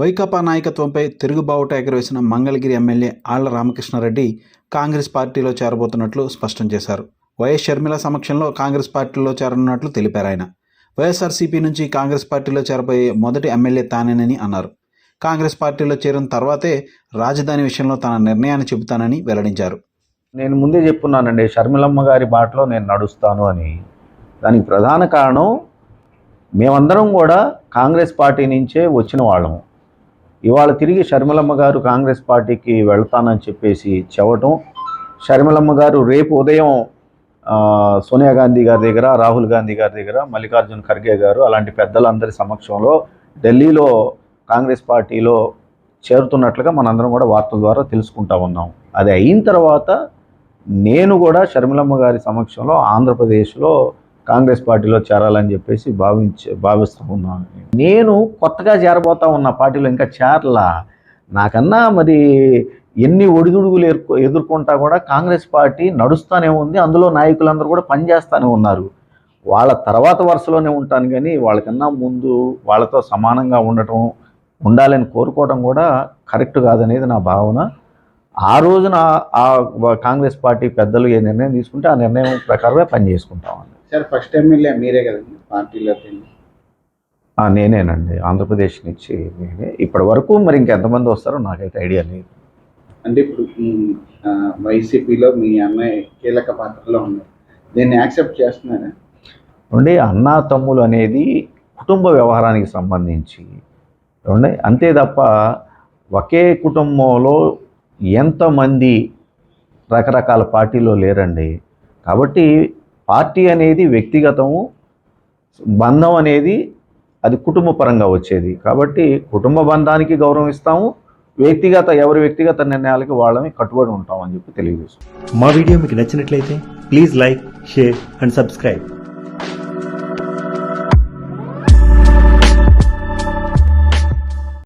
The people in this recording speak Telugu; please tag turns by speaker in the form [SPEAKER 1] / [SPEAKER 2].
[SPEAKER 1] వైకాపా నాయకత్వంపై తిరుగుబావుట ఎగరవేసిన మంగళగిరి ఎమ్మెల్యే ఆళ్ళ రామకృష్ణారెడ్డి కాంగ్రెస్ పార్టీలో చేరబోతున్నట్లు స్పష్టం చేశారు. వైఎస్ షర్మిల సమక్షంలో కాంగ్రెస్ పార్టీలో చేరనున్నట్లు తెలిపారు ఆయన. వైఎస్ఆర్సీపీ నుంచి కాంగ్రెస్ పార్టీలో చేరబోయే మొదటి ఎమ్మెల్యే తానేనని అన్నారు. కాంగ్రెస్ పార్టీలో చేరిన తర్వాతే రాజధాని విషయంలో తన నిర్ణయాన్ని చెబుతానని వెల్లడించారు.
[SPEAKER 2] నేను ముందే చెప్పున్నానండి షర్మిలమ్మ గారి బాటలో నేను నడుస్తాను అని. దానికి ప్రధాన కారణం మేమందరం కూడా కాంగ్రెస్ పార్టీ నుంచే వచ్చిన వాళ్ళము ఇవాళ తిరిగి షర్మిలమ్మ గారు కాంగ్రెస్ పార్టీకి వెళ్తానని చెప్పేసి చెప్పటం. షర్మిలమ్మ గారు రేపు ఉదయం సోనియా గాంధీ గారి దగ్గర రాహుల్ గాంధీ గారి దగ్గర మల్లికార్జున్ ఖర్గే గారు అలాంటి పెద్దలందరి సమక్షంలో ఢిల్లీలో కాంగ్రెస్ పార్టీలో చేరుతున్నట్లుగా మనందరం కూడా వార్తల ద్వారా తెలుసుకుంటా ఉన్నాం. అది అయిన తర్వాత నేను కూడా షర్మిలమ్మ గారి సమక్షంలో ఆంధ్రప్రదేశ్లో కాంగ్రెస్ పార్టీలో చేరాలని చెప్పేసి భావించే భావిస్తూ ఉన్నాను నేను కొత్తగా చేరబోతా ఉన్న పార్టీలో ఇంకా చేరలా. నాకన్నా మరి ఎన్ని ఒడిదుడుగులు ఎదుర్కొ ఎదుర్కొంటా కూడా కాంగ్రెస్ పార్టీ నడుస్తూనే ఉంది. అందులో నాయకులందరూ కూడా పనిచేస్తూనే ఉన్నారు. వాళ్ళ తర్వాత వరుసలోనే ఉంటాను కానీ వాళ్ళకన్నా ముందు వాళ్ళతో సమానంగా ఉండటం ఉండాలని కోరుకోవడం కూడా కరెక్ట్ కాదనేది నా భావన. ఆ రోజున ఆ కాంగ్రెస్ పార్టీ పెద్దలు ఏ నిర్ణయం తీసుకుంటే ఆ నిర్ణయం ప్రకారమే పనిచేసుకుంటామండి
[SPEAKER 3] సార్ ఫస్ట్ ఎమ్మెల్యే మీరే కదండి
[SPEAKER 2] ఆ, నేనేనండి. ఆంధ్రప్రదేశ్ నుంచి నేనే. ఇప్పటి వరకు మరి ఇంకెంతమంది వస్తారో నాకైతే ఐడియా లేదు.
[SPEAKER 3] అంటే ఇప్పుడు వైసీపీలో మీ అన్నయ్య కీలక పాత్రలో ఉన్నారు. దీన్ని యాక్సెప్ట్ చేస్తున్నారా?
[SPEAKER 2] ఉండే అన్నా తమ్ములు అనేది కుటుంబ వ్యవహారానికి సంబంధించి ఏమండి అంతే తప్ప ఒకే కుటుంబంలో ఎంతమంది రకరకాల పార్టీలో లేరండి. కాబట్టి పార్టీ అనేది వ్యక్తిగతము బంధం అనేది అది కుటుంబ పరంగా వచ్చేది. కాబట్టి కుటుంబ బంధానికి గౌరవం ఇస్తాము వ్యక్తిగత ఎవరి వ్యక్తిగత నిర్ణయాలకి వాళ్ళని కట్టుబడి ఉంటామని చెప్పి తెలియజేస్తాం
[SPEAKER 4] మా వీడియో మీకు నచ్చినట్లయితే please like share and subscribe.